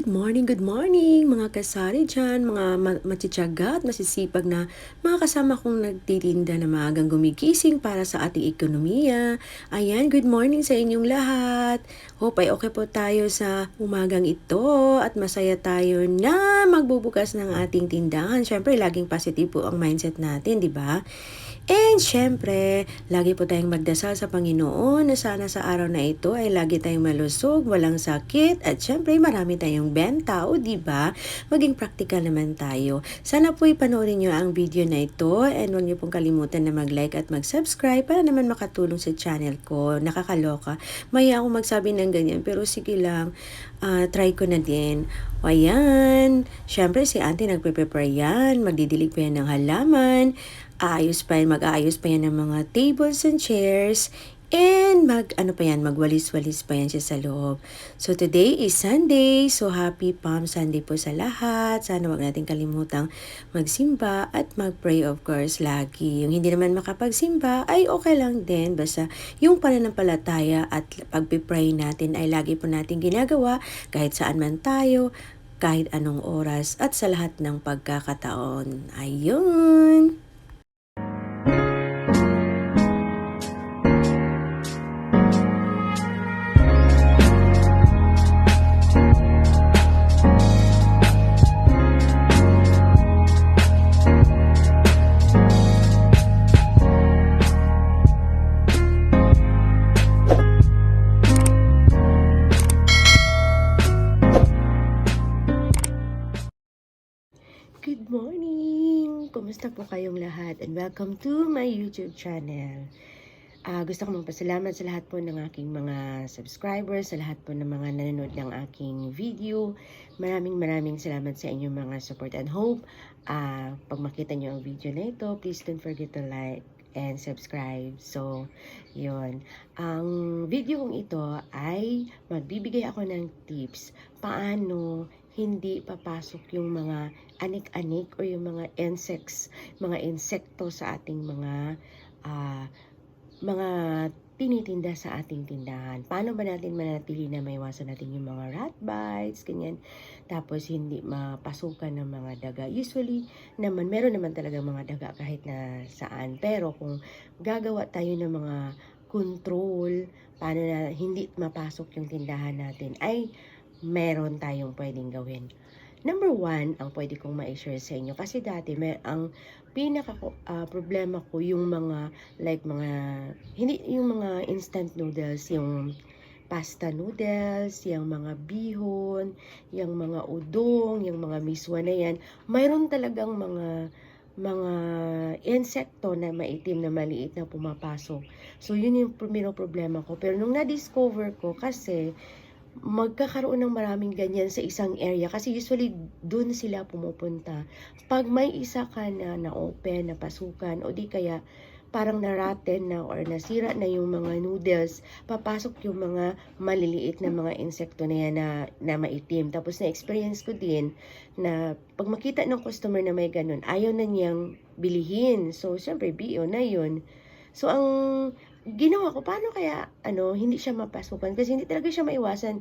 Good morning, good morning mga kasari dyan, mga ma- matityaga at masisipag na mga kasama kong nagtitinda na maagang gumigising para sa ating ekonomiya. Ayan, good morning sa inyong lahat. Hope ay okay po tayo sa umagang ito at masaya tayo na magbubukas ng ating tindahan. Siyempre, laging positive po ang mindset natin, di ba? And syempre, lagi po tayong magdasal sa Panginoon na sana sa araw na ito ay lagi tayong malusog, walang sakit, at syempre marami tayong benta, o ba? Maging practical naman tayo. Sana po ipanoorin nyo ang video na ito and huwag niyo pong kalimutan na mag-like at mag-subscribe para naman makatulong sa channel ko. Nakakaloka. Maya ako magsabi ng ganyan pero sige lang, ah, try ko na din. O ayan, syempre si auntie nagpe-prepare yan, magdidilig pa yan ng halaman, aayos pa yan, mag-aayos pa yan ng mga tables and chairs, and mag, ano pa yan, magwalis-walis pa yan siya sa loob. So today is Sunday, so happy Palm Sunday po sa lahat. Sana wag natin kalimutang magsimba at mag-pray of course lagi. Yung hindi naman makapagsimba ay okay lang din, basta yung pananampalataya at pagpipray natin ay lagi po natin ginagawa kahit saan man tayo, kahit anong oras at sa lahat ng pagkakataon. Ayun! Kumusta po kayong lahat? And welcome to my YouTube channel. Ah, gusto ko magpasalamat sa lahat po ng aking mga subscribers, sa lahat po ng mga nanonood ng aking video. Maraming maraming salamat sa inyong mga support and hope. Ah, pag makita nyo ang video na ito, please don't forget to like and subscribe. So, yon Ang video kong ito ay magbibigay ako ng tips paano hindi papasok yung mga anik-anik o yung mga insects, mga insekto sa ating mga ah, mga tinitinda sa ating tindahan. Paano ba natin manatili na maiwasan natin yung mga rat bites, ganyan. Tapos hindi mapasukan ng mga daga. Usually naman, meron naman talaga mga daga kahit na saan. Pero kung gagawa tayo ng mga control, paano na hindi mapasok yung tindahan natin, ay meron tayong pwedeng gawin. Number one, ang pwede kong ma-share sa inyo, kasi dati may, ang pinaka ah, problema ko yung mga like mga hindi yung mga instant noodles, yung pasta noodles, yung mga bihon, yung mga udong, yung mga miswa na yan, mayroon talagang mga mga insekto na maitim na maliit na pumapasok. So, yun yung primero problema ko. Pero nung na-discover ko, kasi magkakaroon ng maraming ganyan sa isang area kasi usually dun sila pumupunta. Pag may isa ka na na-open, na pasukan, o di kaya parang naraten na or nasira na yung mga noodles, papasok yung mga maliliit na mga insekto na yan na, na maitim. Tapos na-experience ko din na pag makita ng customer na may ganun, ayaw na niyang bilihin. So, syempre, BO na yun. So, ang ginawa ko, paano kaya, ano, hindi siya mapasukan? Kasi hindi talaga siya maiwasan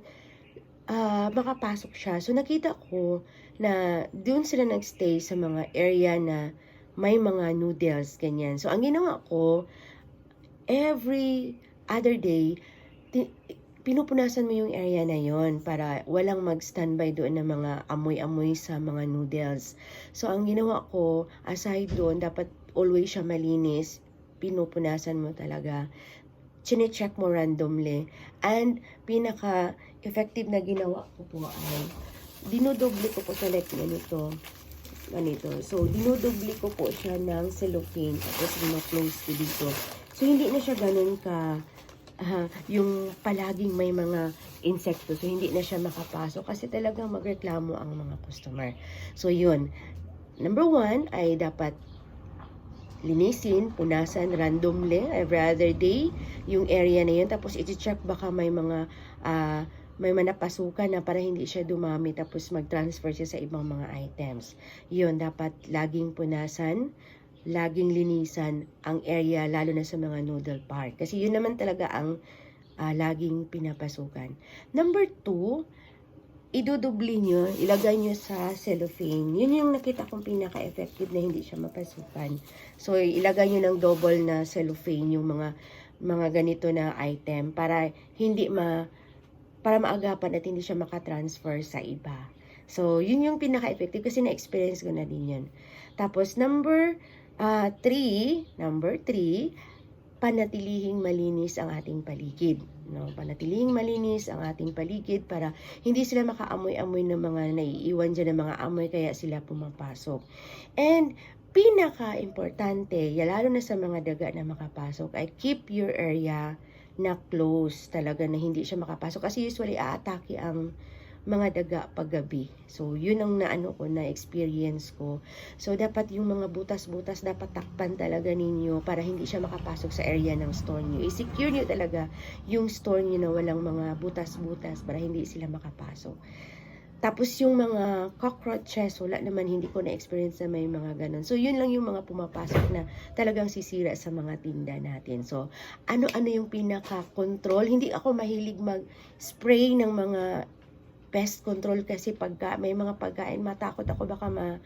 ah makapasok siya. So, nakita ko na doon sila nagstay sa mga area na may mga noodles, ganyan. So, ang ginawa ko, every other day, pinupunasan mo yung area na yon para walang mag-standby doon ng mga amoy-amoy sa mga noodles. So, ang ginawa ko, aside doon, dapat always siya malinis, pinupunasan mo talaga. Chine-check mo randomly. And, pinaka-effective na ginawa ko po ay, dinodoble ko po sa like ganito. So, dinudubli ko po siya ng cellophane tapos close ko dito. So, hindi na siya ganun ka ah, yung palaging may mga insekto. So, hindi na siya makapasok kasi talagang magreklamo ang mga customer. So, yun. Number one ay dapat linisin, punasan randomly every other day yung area na yun. Tapos, iti-check baka may mga ah, may manapasukan na para hindi siya dumami tapos mag-transfer siya sa ibang mga items. Yun, dapat laging punasan, laging linisan ang area lalo na sa mga noodle park. Kasi yun naman talaga ang ah, laging pinapasukan. Number two, idudubli nyo, ilagay nyo sa cellophane. Yun yung nakita kong pinaka-effective na hindi siya mapasukan. So, ilagay nyo ng double na cellophane yung mga mga ganito na item para hindi ma para maagapan at hindi siya makatransfer sa iba. So, yun yung pinaka-effective kasi na-experience ko na din yun. Tapos, number ah, three, number three, panatilihing malinis ang ating paligid. No, panatilihing malinis ang ating paligid para hindi sila makaamoy-amoy ng mga naiiwan dyan ng mga amoy kaya sila pumapasok. And pinaka-importante, lalo na sa mga daga na makapasok, ay keep your area na close talaga na hindi siya makapasok. Kasi usually aatake ang mga daga paggabi. So, yun ang naano ko, na experience ko. So, dapat yung mga butas-butas, dapat takpan talaga ninyo para hindi siya makapasok sa area ng store nyo. I-secure nyo talaga yung store nyo na walang mga butas-butas para hindi sila makapasok. Tapos yung mga cockroaches, wala naman, hindi ko na-experience na may mga ganun. So, yun lang yung mga pumapasok na talagang sisira sa mga tinda natin. So, ano-ano yung pinaka-control? Hindi ako mahilig mag-spray ng mga pest control kasi pagka may mga pagkain matakot ako baka ma,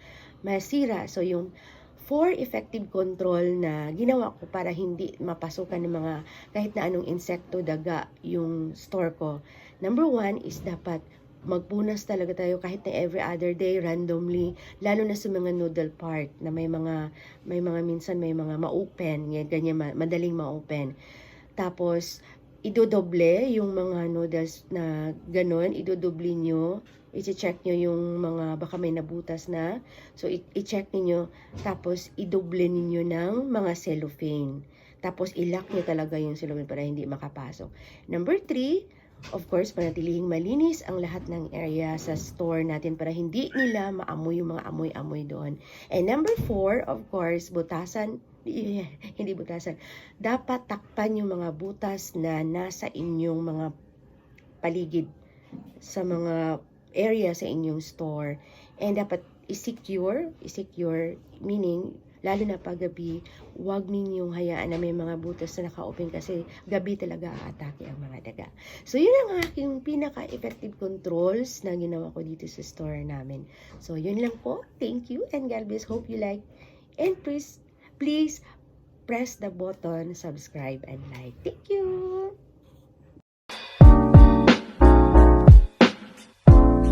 masira. So yung four effective control na ginawa ko para hindi mapasukan ng mga kahit na anong insekto, daga yung store ko. Number one is dapat magpunas talaga tayo kahit na every other day randomly lalo na sa mga noodle part na may mga may mga minsan may mga ma-open ganyan ma- madaling ma-open tapos idodoble yung mga noodles na ganun, idodoble nyo, i-check nyo yung mga baka may nabutas na. So, i-check niyo tapos idoble ninyo ng mga cellophane. Tapos, ilock nyo talaga yung cellophane para hindi makapasok. Number three, of course, panatilihing malinis ang lahat ng area sa store natin para hindi nila maamoy yung mga amoy-amoy doon. And number four, of course, butasan hindi butasan. Dapat takpan yung mga butas na nasa inyong mga paligid sa mga area sa inyong store. And dapat i-secure, i-secure, meaning, lalo na pag gabi, huwag ninyong hayaan na may mga butas na naka-open kasi gabi talaga aatake ang mga daga. So, yun ang aking pinaka-effective controls na ginawa ko dito sa store namin. So, yun lang po. Thank you and God bless. Hope you like. And please, please press the button subscribe and like. Thank you!